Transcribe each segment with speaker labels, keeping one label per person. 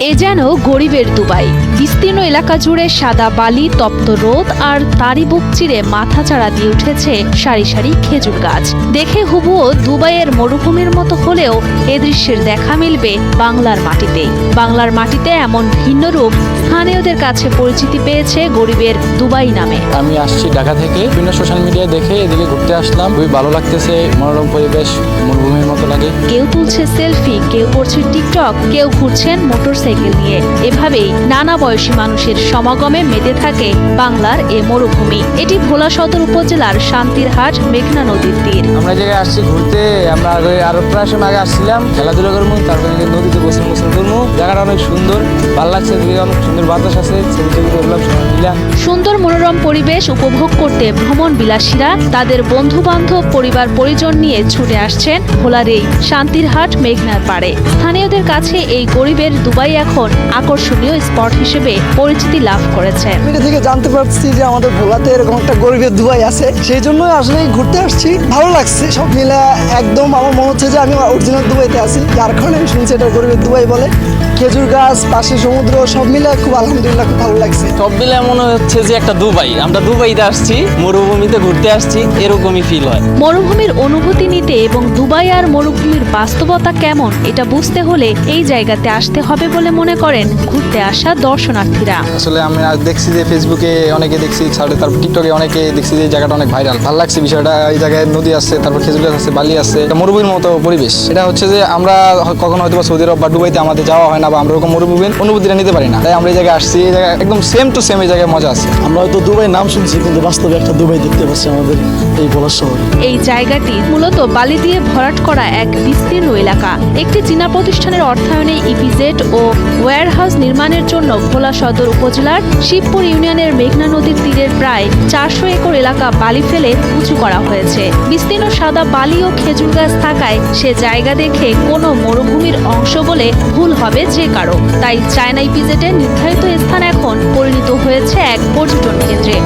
Speaker 1: এ যেন গরিবের দুবাই। বিস্তীর্ণ এলাকা জুড়ে সাদা বালি তপ্ত রোদ আর তারই বুক চিরে মাথা চাড়া দিয়ে উঠেছে সারি সারি খেজুর গাছ। দেখে হুবুও দুবাইয়ের মরুভূমির মতো হলেও এ দৃশ্যের দেখা মিলবে বাংলার মাটিতেই বাংলার মাটিতে এমন ভিন্ন রূপ স্থানীয়দের কাছে পরিচিতি পেয়েছে গরিবের দুবাই নামে।
Speaker 2: আমি আসছি ঢাকা থেকে। বিভিন্ন সোশ্যাল মিডিয়ায় দেখে এদিকে ঘুরতে আসলাম। খুবই ভালো লাগতেছে মনোরম পরিবেশ মরুভূমির মতো লাগে।
Speaker 1: কেউ তুলছে সেলফি কেউ করছে টিকটক কেউ ঘুরছেন মোটরসাইকেল নিয়ে। এভাবেই নানা বয়সী মানুষের সমাগমে মেতে থাকে বাংলার এ মরুভূমি। এটি ভোলা সদর উপজেলার শান্তির হাট মেঘনা নদীর তীর।
Speaker 2: আমরা জায়গায় আসছি ঘুরতে আমরা আগে আরও প্রায় সময় আগে আসছিলাম খেলাধুলা করব তারপরে নদীতে গোসল গোসল করব জায়গাটা অনেক সুন্দর ভালো লাগছে অনেক সুন্দর বাতাস আছে
Speaker 1: সুন্দর মনোরম পরিবেশ উপভোগ করতে ভ্রমণ বিলাসীরা তাদের বন্ধু বান্ধব পরিবার পরিজন নিয়ে ছুটে আসছেন ভোলার এই শান্তির হাট মেঘনার পাড়ে। স্থানীয়দের কাছে এই গরিবের দুবাই এখন আকর্ষণীয় স্পট হিসেবে পরিচিতি লাভ করেছে।
Speaker 3: মিডিয়া থেকে জানতে পারছি যে আমাদের ভোলাতে এরকম একটা গরিবের দুবাই আছে। সেই জন্য আসলে ঘুরতে আসছি। ভালো লাগছে। সব মিলে একদম আমার মনে হচ্ছে যে আমি অরিজিনাল দুবাইতে আছি। যার কারণে আমি শুনছি এটা গরিবের দুবাই বলে। খেজুর গাছ পাশে সমুদ্র সব মিলে খুব আলহামদুলিল্লাহ খুব ভালো লাগছে।
Speaker 4: সব মিলে মনে হচ্ছে যে একটা দুবাই। আমরা দুবাইতে আসছি মরুভূমিতে ঘুরতে আসছি এরকমই ফিল হয়।
Speaker 1: মরুভূমির অনুভূতি নিতে এবং দুবাই আর মরুভূমির বাস্তবতা কেমন এটা বুঝতে হলে এই জায়গাতে আসতে হবে বলে মনে করেন ঘুরতে আসা দর্শনার্থীরা।
Speaker 2: আসলে আমি দেখছি যে ফেসবুকে অনেকে দেখছি ছাড়ে তারপর টিকটকে অনেকে দেখছি যে জায়গাটা অনেক ভাইরাল ভালো লাগছে বিষয়টা এই জায়গায় নদী আছে তারপর খেজুর আছে বালি আছে এটা মরুভূমির মতো পরিবেশ। এটা হচ্ছে যে আমরা কখনো হয়তো বা সৌদি আরব বা দুবাইতে আমাদের যাওয়া হয় না বা আমরা ওরকম মরুভূমির অনুভূতিটা নিতে পারি না। তাই আমরা এই জায়গায় আসছি এই জায়গায় একদম সেম টু সেম এই জায়গায় মজা আছে।
Speaker 3: আমরা হয়তো দুবাই নাম শুনছি কিন্তু বাস্তবে একটা দুবাই দেখতে পাচ্ছি আমাদের এই ভোলার শহরে
Speaker 1: এই জায়গাটি মূলত বালি দিয়ে ভরাট করা এক বিস্তীর্ণ এলাকা। একটি চীনা প্রতিষ্ঠানের অর্থায়নে ইপিজেড ও ওয়্যারহাউস নির্মাণের জন্য ভোলা সদর উপজেলার শিবপুর ইউনিয়নের মেঘনা নদীর তীরের প্রায় চারশো একর এলাকা বালি ফেলে উঁচু করা হয়েছে। বিস্তীর্ণ সাদা বালি ও খেজুর গাছ থাকায় সে জায়গা দেখে কোনো মরুভূমির অংশ বলে ভুল হবে যে কারও। তাই চায়না ইপিজেডের নির্ধারিত স্থান এখন পরিণত হয়েছে এক পর্যটন কেন্দ্রে।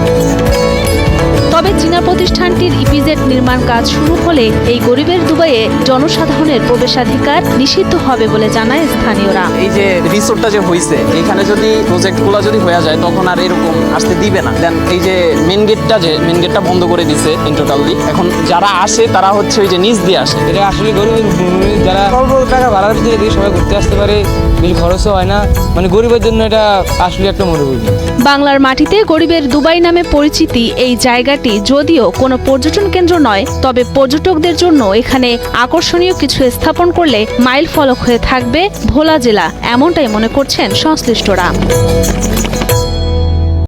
Speaker 1: তবে চীনা প্রতিষ্ঠানটির ইপিজেড নির্মাণ কাজ শুরু হলে এই গরিবের দুবাইয়ে জনসাধারণের প্রবেশাধিকার নিষিদ্ধ হবে বলে জানায় স্থানীয়রা।
Speaker 4: এই যে রিসোর্টটা যে হয়েছে এখানে যদি প্রজেক্টগুলো যদি হয়ে যায় তখন আর এরকম আসতে দিবে না। দেন এই যে মেন গেটটা যে মেন গেটটা বন্ধ করে দিছে ইন টোটালি এখন যারা আসে তারা হচ্ছে ওই যে নিচ দিয়ে আসে।
Speaker 2: এটা আসলে গরিবের ভূমি যারা অল্প টাকা ভাড়ার দিয়ে সবাই ঘুরতে আসতে পারে বেশি খরচও হয় না। মানে গরিবের জন্য এটা আসলে একটা মরুভূমি।
Speaker 1: বাংলার মাটিতে গরিবের দুবাই নামে পরিচিতি এই জায়গাটি যদিও কোনো পর্যটন কেন্দ্র নয়, তবে পর্যটকদের জন্য এখানে আকর্ষণীয় কিছু স্থাপন করলে মাইল ফলক হয়ে থাকবে ভোলা জেলা, এমনটাই মনে করছেন সংশ্লিষ্টরা।